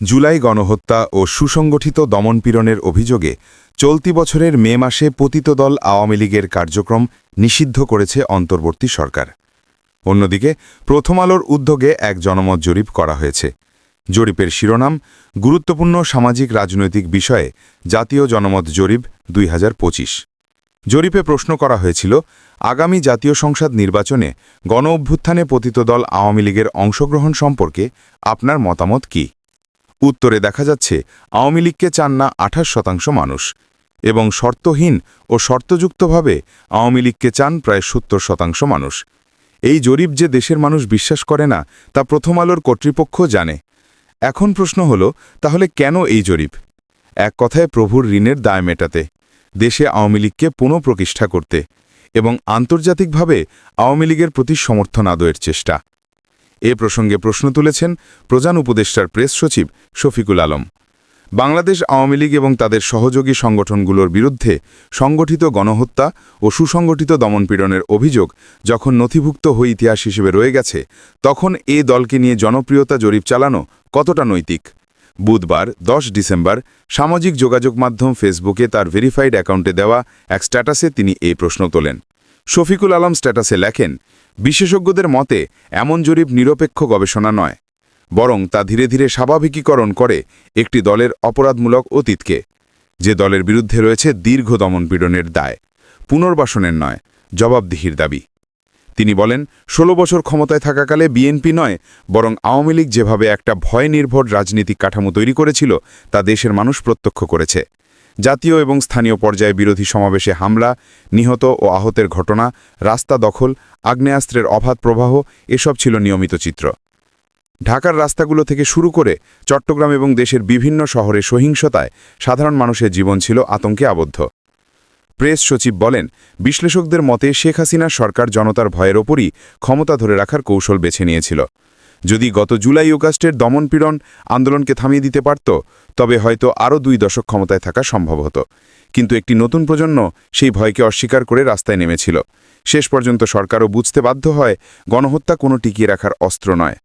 জুলাই গণহত্যা ও সুসংগঠিত দমনপীড়নের অভিযোগে চলতি বছরের মে মাসে পতিত দল আওয়ামী লীগের কার্যক্রম নিষিদ্ধ করেছে অন্তর্বর্তী সরকার। অন্যদিকে, প্রথম আলোর উদ্যোগে এক জনমত জরিপ করা হয়েছে। জরিপের শিরোনাম, গুরুত্বপূর্ণ সামাজিক রাজনৈতিক বিষয়ে জাতীয় জনমত জরিপ দুই হাজার পঁচিশ। জরিপে প্রশ্ন করা হয়েছিল, আগামী জাতীয় সংসদ নির্বাচনে গণ অভ্যুত্থানে পতিত দল আওয়ামী লীগের অংশগ্রহণ সম্পর্কে আপনার মতামত কি? উত্তরে দেখা যাচ্ছে, আওয়ামী লীগকে চান না আঠাশ শতাংশ মানুষ এবং শর্তহীন ও শর্তযুক্তভাবে আওয়ামী লীগকে চান প্রায় সত্তর শতাংশ মানুষ। এই জরিপ যে দেশের মানুষ বিশ্বাস করে না, তা প্রথম আলোর কর্তৃপক্ষ জানে। এখন প্রশ্ন হল, তাহলে কেন এই জরিপ? এক কথায়, প্রভুর ঋণের দায় মেটাতে, দেশে আওয়ামী লীগকে পুনঃপ্রতিষ্ঠা করতে এবং আন্তর্জাতিকভাবে আওয়ামী লীগের প্রতি সমর্থন আদয়ের চেষ্টা। এ প্রসঙ্গে প্রশ্ন তুলেছেন প্রধান উপদেষ্টার প্রেস সচিব শফিকুল আলম। বাংলাদেশ আওয়ামী লীগ এবং তাদের সহযোগী সংগঠনগুলোর বিরুদ্ধে সংগঠিত গণহত্যা ও সুসংগঠিত দমনপীড়নের অভিযোগ যখন নথিভুক্ত হয়ে ইতিহাস হিসেবে রয়ে গেছে, তখন এ দলকে নিয়ে জনপ্রিয়তা জরিপ চালানো কতটা নৈতিক? বুধবার, দশ ডিসেম্বর, সামাজিক যোগাযোগ মাধ্যম ফেসবুকে তার ভেরিফাইড অ্যাকাউন্টে দেওয়া এক স্ট্যাটাসে তিনি এই প্রশ্ন তোলেন। শফিকুল আলম স্ট্যাটাসে লেখেন বিশেষজ্ঞদের মতে, এমন জরিপ নিরপেক্ষ গবেষণা নয়, বরং তা ধীরে ধীরে স্বাভাবিকীকরণ করে একটি দলের অপরাধমূলক অতীতকে। যে দলের বিরুদ্ধে রয়েছে দীর্ঘ দমনপীড়নের দায়, পুনর্বাসনের নয়, জবাবদিহির দাবি। তিনি বলেন ১৬ বছর ক্ষমতায় থাকাকালে বিএনপি নয়, বরং আওয়ামী লীগ যেভাবে একটা ভয় নির্ভর রাজনীতিক কাঠামো তৈরি করেছিল, তা দেশের মানুষ প্রত্যক্ষ করেছে। জাতীয় এবং স্থানীয় পর্যায়ে বিরোধী সমাবেশে হামলা, নিহত ও আহতের ঘটনা, রাস্তা দখল, আগ্নেয়াস্ত্রের অবাধ প্রবাহ, এসব ছিল নিয়মিত চিত্র। ঢাকার রাস্তাগুলো থেকে শুরু করে চট্টগ্রাম এবং দেশের বিভিন্ন শহরে সহিংসতায় সাধারণ মানুষের জীবন ছিল আতঙ্কে আবদ্ধ। প্রেস সচিব বলেন, বিশ্লেষকদের মতে শেখ হাসিনার সরকার জনতার ভয়ের ওপরই ক্ষমতা ধরে রাখার কৌশল বেছে নিয়েছিল। যদি গত জুলাই অগাস্টের দমনপীড়ন আন্দোলনকে থামিয়ে দিতে পারত, তবে হয়তো আরও দুই দশক ক্ষমতায় থাকা সম্ভব হতো। কিন্তু একটি নতুন প্রজন্ম সেই ভয়কে অস্বীকার করে রাস্তায় নেমেছিল। শেষ পর্যন্ত সরকারও বুঝতে বাধ্য হয় গণহত্যা কোনো টিকিয়ে রাখার অস্ত্র নয়।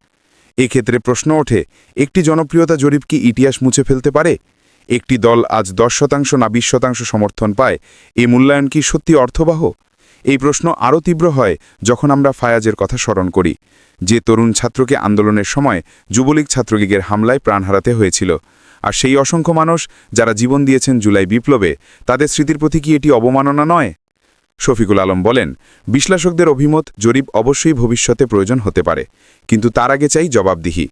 এক্ষেত্রে প্রশ্ন ওঠে, একটি জনপ্রিয়তা জরিপ কি ইতিহাস মুছে ফেলতে পারে? একটি দল আজ দশ শতাংশ না বিশ শতাংশ সমর্থন পায়, এ মূল্যায়ন কি সত্যি অর্থবাহ? এই প্রশ্ন আরও তীব্র হয় যখন আমরা ফায়াজের কথা স্মরণ করি। যে তরুণ ছাত্রকে আন্দোলনের সময় যুবলীগ ছাত্রলীগের হামলায় প্রাণ হারাতে হয়েছিল, আর সেই অসংখ্য মানুষ যারা জীবন দিয়েছেন জুলাই বিপ্লবে, তাদের স্মৃতির প্রতি কি এটি অবমাননা নয়? শফিকুল আলম বলেন, বিশ্লেষকদের অভিমত, জরিপ অবশ্যই ভবিষ্যতে প্রয়োজন হতে পারে, কিন্তু তার আগে চাই জবাবদিহি।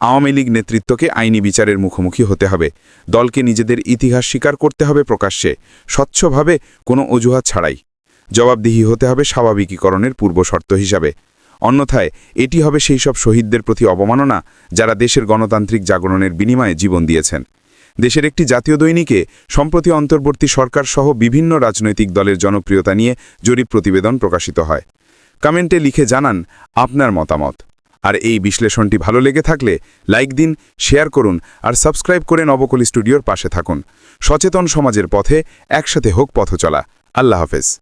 আওয়ামী লীগ নেতৃত্বকে আইনি বিচারের মুখোমুখি হতে হবে, দলকে নিজেদের ইতিহাস স্বীকার করতে হবে প্রকাশ্যে, স্বচ্ছভাবে কোনো অজুহাত ছাড়াই। জবাবদিহি হতে হবে স্বাভাবিকীকরণের পূর্বশর্ত হিসাবে। অন্যথায়, এটি হবে সেই সব শহীদদের প্রতি অবমাননা যারা দেশের গণতান্ত্রিক জাগরণের বিনিময়ে জীবন দিয়েছেন। দেশের একটি জাতীয় দৈনিকে, সম্প্রতি অন্তর্বর্তী সরকার সহ বিভিন্ন রাজনৈতিক দলের জনপ্রিয়তা নিয়ে জরিপ প্রতিবেদন প্রকাশিত হয়। কমেন্টে লিখে জানান, আপনার মতামত। আর এই বিশ্লেষণটি ভালো লেগে থাকলে লাইক দিন, শেয়ার করুন আর সাবস্ক্রাইব করে নবকলি স্টুডিওর পাশে থাকুন। সচেতন সমাজের পথে একসাথে হোক পথ চলা আল্লাহ হাফেজ।